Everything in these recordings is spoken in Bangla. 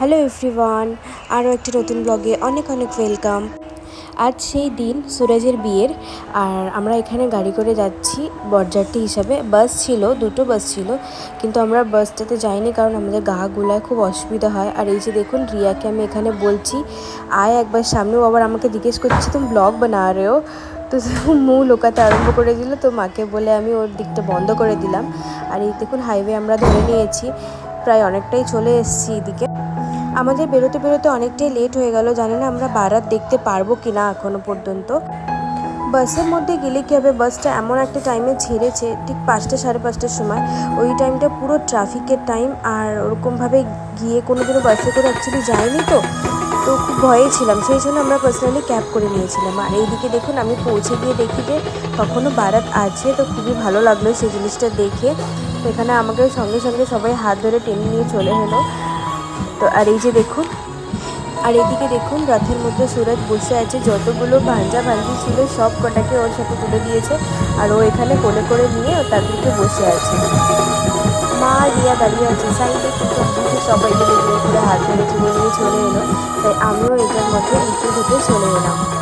হ্যালো এভরিওয়ান, আরও একটি নতুন ব্লগে অনেক অনেক ওয়েলকাম। আজ সেই দিন সুরজের বিয়ের, আর আমরা এখানে গাড়ি করে যাচ্ছি। বরযাত্রী হিসাবে বাস ছিল, দুটো বাস ছিল, কিন্তু আমরা বাসটাতে যাইনি কারণ আমাদের গা গুলায় খুব অসুবিধা হয়। আর এই যে দেখুন, রিয়াকে আমি এখানে বলছি, আয় একবার সামনেও আবার আমাকে জিজ্ঞেস করছি, তুমি ব্লগ বানা রেও তো মুখ লোকাতে আরম্ভ করে দিল, তো মাকে বলে আমি ওর দিকটা বন্ধ করে দিলাম। আর এই দেখুন, হাইওয়ে আমরা ধরে নিয়েছি, প্রায় অনেকটাই চলে এসেছি এদিকে। আমাদের বেরোতে বেরোতে অনেকটাই লেট হয়ে গেল, জানি না আমরা বারাত দেখতে পারব কি না এখনও পর্যন্ত। বাসের মধ্যে গেলে কী হবে? বাসটা এমন একটা টাইমে ছেড়েছে, ঠিক পাঁচটা সাড়ে পাঁচটার সময়। ওই টাইমটা পুরো ট্রাফিকের টাইম আর ওরকমভাবে গিয়ে কোনো দিনও বাসে করে অ্যাকচুয়ালি যায়নি তো তো খুব ভয়ে ছিলাম। সেই জন্য আমরা পার্সোনালি ক্যাব করে নিয়েছিলাম। আর এইদিকে দেখুন, আমি পৌঁছে গিয়ে দেখি যে তখনও বারাত আছে, তো খুবই ভালো লাগল সেই জিনিসটা দেখে। তো এখানে আমাকে সঙ্গে সঙ্গে সবাই হাত ধরে টেনে নিয়ে চলে এলো। তো আর এই যে দেখুন, আর এদিকে দেখুন, রথের মধ্যে সুরজ বসে আছে। যতগুলো ভাঞ্জা ভাঞ্জি ছিল, সব কটাকে ওর সাথে তুলে দিয়েছে। আর ও এখানে কোলে করে নিয়ে ও তাদেরকে বসে আছে। মা রিয়া দাঁড়িয়ে আছে। সাইডে কিন্তু সবাইকে সবাই করে হাত ধরে নিয়ে চলে এলো। তাই আমিও এটার মধ্যে একটু ঢুকে চলে এলাম।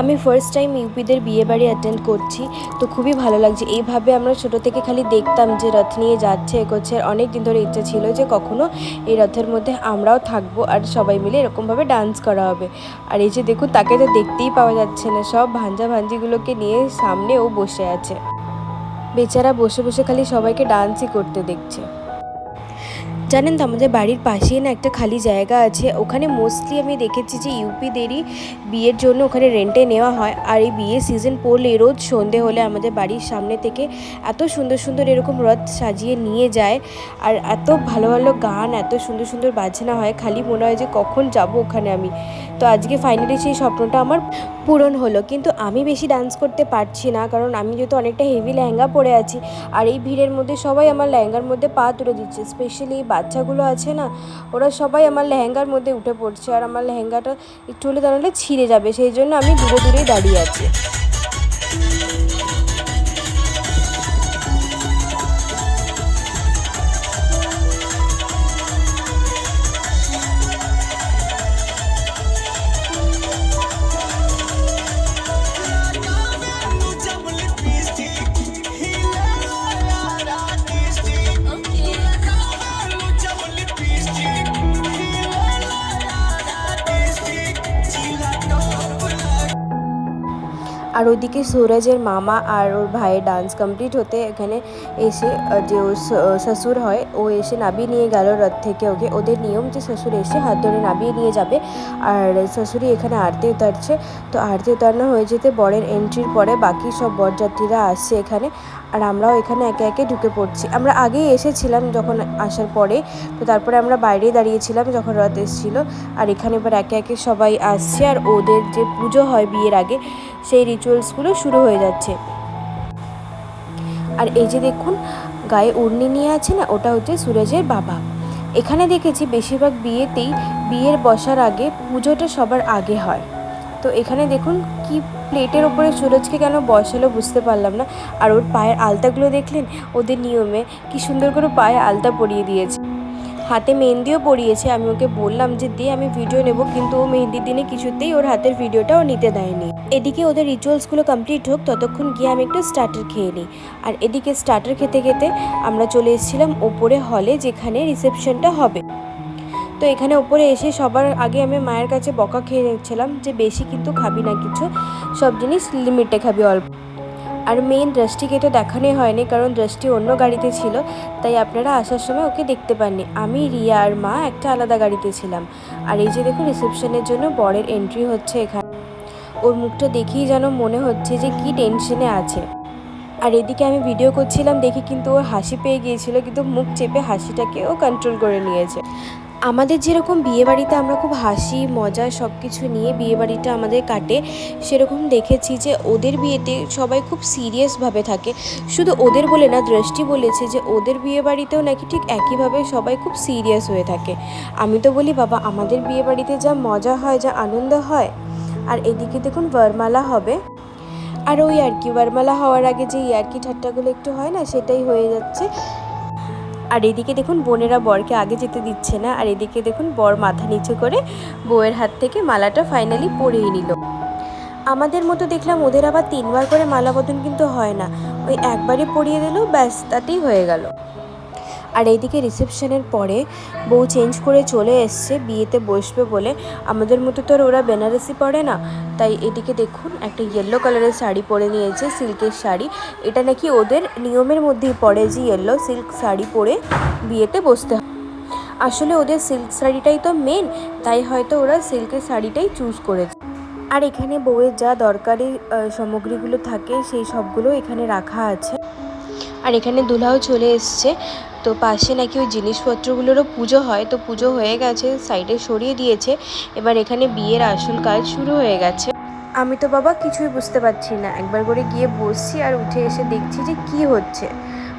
আমি ফার্স্ট টাইম ইউপিদের বিয়ে বাড়ি অ্যাটেন্ড করছি, তো খুবই ভালো লাগছে। এইভাবে আমরা ছোটো থেকে খালি দেখতাম যে রথ নিয়ে যাচ্ছে, এগোচ্ছে অনেক দিন ধরে ইচ্ছা ছিল যে কখনো এই রথের মধ্যে আমরাও থাকব আর সবাই মিলে এরকমভাবে ডান্স করা হবে। আর এই যে দেখুন, তাকে তো দেখতেই পাওয়া যাচ্ছে না, সব ভাঞ্জা ভাঞ্জিগুলোকে নিয়ে সামনে ও বসে আছে। বেচারা বসে বসে খালি সবাইকে ডান্সই করতে দেখছে। জানেন তো, আমাদের বাড়ির পাশেই না একটা খালি জায়গা আছে। ওখানে মোস্টলি আমি দেখেছি যে ইউপিদেরই বিয়ের জন্য ওখানে রেন্টে নেওয়া হয়। আর এই বিয়ের সিজন পড়লে রোজ সন্ধে হলে আমাদের বাড়ির সামনে থেকে এত সুন্দর সুন্দর এরকম রথ সাজিয়ে নিয়ে যায়। আর এত ভালো ভালো গান, এত সুন্দর সুন্দর বাজনা হয়। খালি মনে হয় যে কখন যাব ওখানে আমি। তো আজকে ফাইনালি সেই স্বপ্নটা আমার পূরণ হলো। কিন্তু আমি বেশি ডান্স করতে পারছি না। কারণ আমি যেহেতু অনেকটা হেভি লেহেঙ্গা পরে আছি, আর এই ভিড়ের মধ্যে সবাই আমার লেহেঙ্গার মধ্যে পা তুলে দিচ্ছে। স্পেশালি এই বাচ্চাগুলো আছে না, ওরা সবাই আমার লেহেঙ্গার মধ্যে উঠে পড়ছে আর আমার লেহেঙ্গাটা একটু হলে দাঁড়ালে ছিঁড়ে যাবে, সেই জন্য আমি দূরে দূরেই দাঁড়িয়ে আছি। আর ওদিকে সুরজের মামা আর ওর ভাইয়ের ডান্স কমপ্লিট হতে এখানে এসে যে ওর শ্বশুর হয়, ও এসে নাবিয়ে নিয়ে গেল রথ থেকে ওকে। ওদের নিয়ম যে শ্বশুর এসে হাত ধরে নাবিয়ে নিয়ে যাবে, আর শ্বশুরই এখানে আরতি উতারছে। তো আরতি উতারানো হয়ে যেতে বরের এন্ট্রির পরে বাকি সব বরযাত্রীরা আসছে এখানে, আর আমরাও এখানে একে একে ঢুকে পড়ছি। আমরা আগেই এসেছিলাম যখন আসার পরে, তো তারপরে আমরা বাইরেই দাঁড়িয়েছিলাম যখন রথ এসেছিল, আর এখানে এবার একে একে সবাই আসছে, আর ওদের যে পুজো হয় বিয়ের আগে, সেই রিচুয়ালসগুলো শুরু হয়ে যাচ্ছে। আর এই যে দেখুন, গায়ে উর্নি নিয়ে আছে না, ওটা হচ্ছে সুরজের বাবা। এখানে দেখেছি বেশিরভাগ বিয়েতেই বিয়ের বসার আগে পুজোটা সবার আগে হয়। তো এখানে দেখুন, কি প্লেটের ওপরে সুরজকে কেন বসালো বুঝতে পারলাম না। আর ওর পায়ের আলতাগুলো দেখলেন? ওদের নিয়মে কি সুন্দর করে পায়ে আলতা পরিয়ে দিয়েছে। হাতে মেহেন্দিও পরিয়েছে, আমি ওকে বললাম যে দিয়ে আমি ভিডিও নেব। কিন্তু ও মেহেন্দির দিনে কিছুতেই ওর হাতের ভিডিওটা ও নিতে দেয়নি। এদিকে ওদের রিচুয়ালসগুলো কমপ্লিট হোক, ততক্ষণ গিয়ে আমি একটু স্টার্টার খেয়ে নিই। আর এদিকে স্টার্টার খেতে খেতে আমরা চলে এসেছিলাম ওপরে হলে যেখানে রিসেপশনটা হবে। তো এখানে ওপরে এসে সবার আগে আমি মায়ের কাছে বকা খেয়ে নিচ্ছিলাম যে, বেশি কিন্তু খাবি না কিছু, সব জিনিস লিমিটে খাবি অল্প। আর মেইন দৃষ্টিকে তো দেখানোই হয়নি, কারণ দৃষ্টি অন্য গাড়িতে ছিল, তাই আপনারা আসার সময় ওকে দেখতে পাননি। আমি, রিয়া আর মা একটা আলাদা গাড়িতে ছিলাম। আর এই যে দেখুন রিসেপশনের জন্য বরের এন্ট্রি হচ্ছে এখানে। ওর মুখটা দেখেই যেন মনে হচ্ছে যে কি টেনশনে আছে। আর এদিকে আমি ভিডিও করছিলাম দেখে কিন্তু ওর হাসি পেয়ে গিয়েছিল, কিন্তু মুখ চেপে হাসিটাকে ও কন্ট্রোল করে নিয়েছে। আমাদের যেরকম বিয়েবাড়িতে আমরা খুব হাসি, মজা সব কিছু নিয়ে বিয়েবাড়িটা আমাদের কাটে, সেরকম দেখেছি যে ওদের বিয়েতে সবাই খুব সিরিয়াসভাবে থাকে। শুধু ওদের বলে না দৃষ্টি বলেছে যে ওদের বিয়েবাড়িতেও নাকি ঠিক একইভাবে সবাই খুব সিরিয়াস হয়ে থাকে। আমি তো বলি, বাবা, আমাদের বিয়েবাড়িতে যা মজা হয়, যা আনন্দ হয়, আর এদিকে দেখুন বরমালা হবে। আর ওই আর কি, বরমালা হওয়ার আগে যে ইয়ার্কি ঠাট্টাগুলো একটু হয় না, সেটাই হয়ে যাচ্ছে। আর এদিকে দেখুন বোনেরা বরকে আগে যেতে দিচ্ছে না, আর এদিকে দেখুন বর মাথা নিচু করে বউয়ের হাত থেকে মালাটা ফাইনালি পরিয়ে নিল। আমাদের মতো দেখলাম ওদের আবার তিনবার করে মালা বদন কিন্তু হয় না, ওই একবারই পরিয়ে দিল, ব্যাস তাতেই হয়ে গেল। আর এইদিকে রিসেপশনের পরে বউ চেঞ্জ করে চলে এসছে, বিয়েতে বসবে বলে। আমাদের মতো তো আর ওরা বেনারসি পড়ে না তাই এদিকে দেখুন, একটা ইয়েলো কালারের শাড়ি পরে নিয়েছে সিল্কের শাড়ি। এটা নাকি ওদের নিয়মের মধ্যেই পড়ে যে ইয়েলো সিল্ক শাড়ি পরে বিয়েতে বসতে হয়। আসলে ওদের সিল্ক শাড়িটাই তো মেন তাই হয়তো ওরা সিল্কের শাড়িটাই চুজ করেছে। আর এখানে বউয়ের যা দরকারি সামগ্রীগুলো থাকে, সেই সবগুলো এখানে রাখা আছে। আর এখানে দুলাও চলে এসছে। তো পাশে নাকি ওই জিনিসপত্রগুলোরও পুজো হয়, তো পুজো হয়ে গেছে সাইডে সরিয়ে দিয়েছে। এবার এখানে বিয়ের আসল কাজ শুরু হয়ে গেছে। আমি তো বাবা কিছুই বুঝতে পারছি না। একবার করে গিয়ে বসছি আর উঠে এসে দেখছি যে কি হচ্ছে।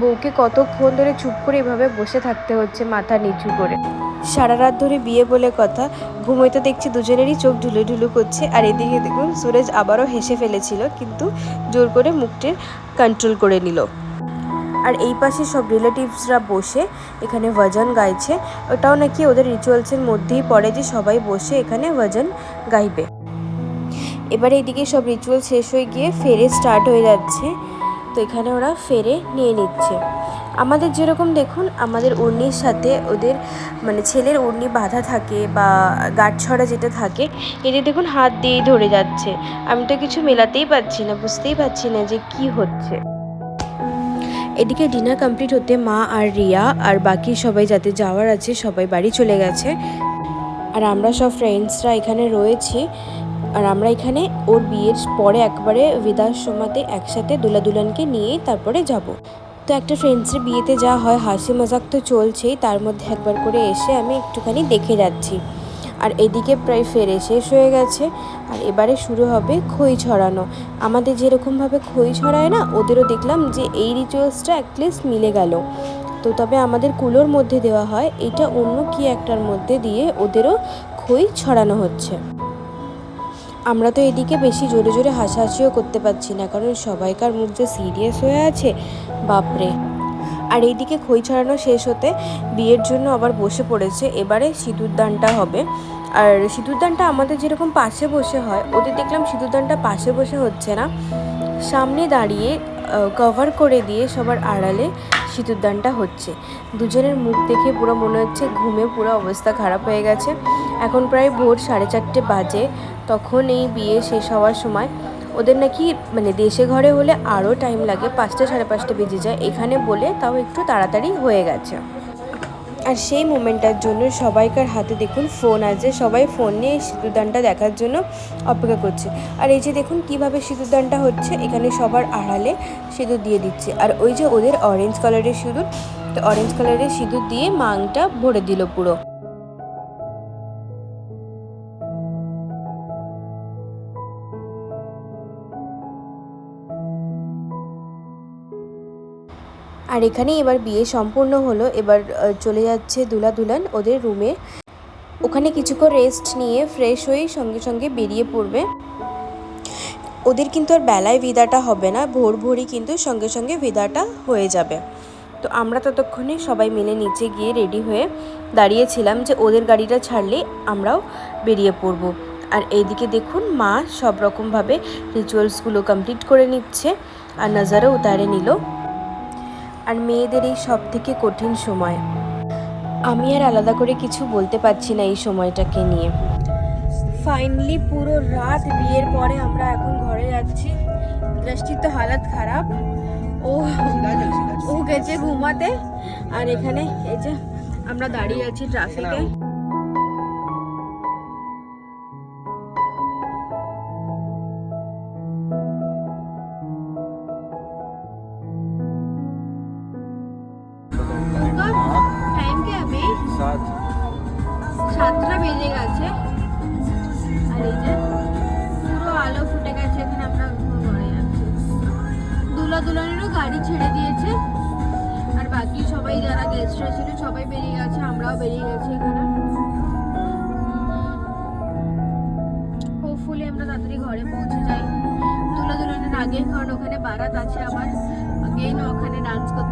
বউকে কতক্ষণ ধরে চুপ করে এভাবে বসে থাকতে হচ্ছে মাথা নিচু করে। সারা রাত ধরে বিয়ে বলে কথা, ঘুমোইতে দেখছি দুজনেরই চোখ ঢুলু ঢুলু করছে আর এদিকে দেখুন সুরজ আবারও হেসে ফেলেছিল, কিন্তু জোর করে মুখটি কন্ট্রোল করে নিল। আর এই পাশে সব রিলেটিভসরা বসে এখানে ভজন গাইছে। ওটাও নাকি ওদের রিচুয়ালসের মধ্যেই পড়ে যে সবাই বসে এখানে ভজন গাইবে। এবারে এদিকে সব রিচুয়াল শেষ হয়ে গিয়ে ফেরে স্টার্ট হয়ে যাচ্ছে। তো এখানে ওরা ফেরে নিয়ে নিচ্ছে। আমাদের যেরকম দেখুন, আমাদের উর্নির সাথে ওদের মানে ছেলের উর্নি বাঁধা থাকে বা গাঁটছড়া যেটা থাকে এদের দেখুন হাত দিয়েই ধরে যাচ্ছে। আমি তো কিছু মেলাতেই পারছি না, বুঝতেই পারছি না যে কি হচ্ছে। এদিকে ডিনার কমপ্লিট হতে মা আর রিয়া আর বাকি সবাই যাতে যাওয়ার আছে, সবাই বাড়ি চলে গেছে। আর আমরা সব ফ্রেন্ডসরা এখানে রয়েছি। আর আমরা এখানে ওর বিয়ের পরে একবারে বৃদ্ধাশ্রমাতে একসাথে দুলা দুলানকে নিয়ে তারপরে যাব। তো একটা ফ্রেন্ডসের বিয়েতে যা হয় হাসি মজাক তো চলছেই, তার মধ্যে একবার করে এসে আমি একটুখানি দেখে যাচ্ছি। আর এদিকে প্রায় ফেরে শেষ হয়ে গেছে। আর এবারে শুরু হবে খই ছড়ানো। আমাদের যেরকমভাবে খই ছড়ায় না, ওদেরও দেখলাম যে এই রিচুয়ালসটা অ্যাটলিস্ট মিলে গেল। তো তবে আমাদের কুলোর মধ্যে দেওয়া হয়, এটা অন্য কি একটার মধ্যে দিয়ে ওদেরও খই ছড়ানো হচ্ছে। আমরা তো এদিকে বেশি জোরে জোরে হাসাহাসিও করতে পারছি না, কারণ সবাইকার মুখ যে সিরিয়াস হয়ে আছে, বাপরে। আর এইদিকে খই ছড়ানো শেষ হতে বিয়ের জন্য আবার বসে পড়েছে, এবারে সিঁদুরদানটা হবে। আর সিঁদুরদানটা আমাদের যেরকম পাশে বসে হয়, ওদের দেখলাম সিঁদুরদানটা পাশে বসে হচ্ছে না। সামনে দাঁড়িয়ে কভার করে দিয়ে সবার আড়ালে সিঁদুরদানটা হচ্ছে। দুজনের মুখ দেখে পুরো মনে হচ্ছে ঘুমে পুরো অবস্থা খারাপ হয়ে গেছে। এখন প্রায় ভোর সাড়ে চারটে বাজে। তখন এই বিয়ে শেষ হওয়ার সময় ওদের নাকি মানে দেশে ঘরে হলে আরও টাইম লাগে। পাঁচটা সাড়ে পাঁচটা বেজে যায়। এখানে বলে তাও একটু তাড়াতাড়ি হয়ে গেছে। আর সেই মোমেন্টটার জন্য সবাইকার হাতে দেখুন ফোন আছে। সবাই ফোন নিয়ে সিঁদুরদানটা দেখার জন্য অপেক্ষা করছে। আর এই যে দেখুন কীভাবে সিঁদুরদানটা হচ্ছে, এখানে সবার আড়ালে সিঁদুর দিয়ে দিচ্ছে। আর ওই যে ওদের অরেঞ্জ কালারের সিঁদুর, তো অরেঞ্জ কালারের সিঁদুর দিয়ে মাংটা ভরে দিল পুরো। আর এখানেই এবার বিয়ে সম্পূর্ণ হলো। এবার চলে যাচ্ছে দুলা দুলান ওদের রুমে ওখানে কিছুক্ষণ রেস্ট নিয়ে ফ্রেশ হয়ে সঙ্গে সঙ্গে বেরিয়ে পড়বে। ওদের কিন্তু আর বেলায় বিদাটা হবে না, ভোর ভোরই কিন্তু সঙ্গে সঙ্গে বিদাটা হয়ে যাবে। তো আমরা ততক্ষণে সবাই মিলে নিচে গিয়ে রেডি হয়ে দাঁড়িয়েছিলাম যে ওদের গাড়িটা ছাড়লে আমরাও বেরিয়ে পড়ব। আর এইদিকে দেখুন, মা সব রকমভাবে রিচুয়ালসগুলো কমপ্লিট করে নিচ্ছে। আর নাজারও উতারে নিল। আর মেয়েদের এই সব থেকে কঠিন সময়। আমি আর আলাদা করে কিছু বলতে পারছি না এই সময়টাকে নিয়ে। ফাইনালি পুরো রাত বিয়ের পরে আমরা এখন ঘরে যাচ্ছি। দৃষ্টির তো হালাত খারাপ। ও ও গেছে ঘুমাতে। আর এখানে এই যে আমরা দাঁড়িয়ে আছি ট্রাফিকে সাতটা বেজে গেছে। আর এই যে পুরো আলো ফুটে গেছে, এখানে আমরা ঘরে যাচ্ছি। দুলা দুলানেরও গাড়ি ছেড়ে দিয়েছে। আর বাকি সবাই যারা গেস্টরা ছিল সবাই বেরিয়ে গেছে, আমরাও বেরিয়ে গেছি এখানে। হোপফুলি আমরা তাড়াতাড়ি ঘরে পৌঁছে যাই। দুলা দুলানের আগে কারণ ওখানে বারাত আছে আমার আগেই ওখানে ডান্স করতে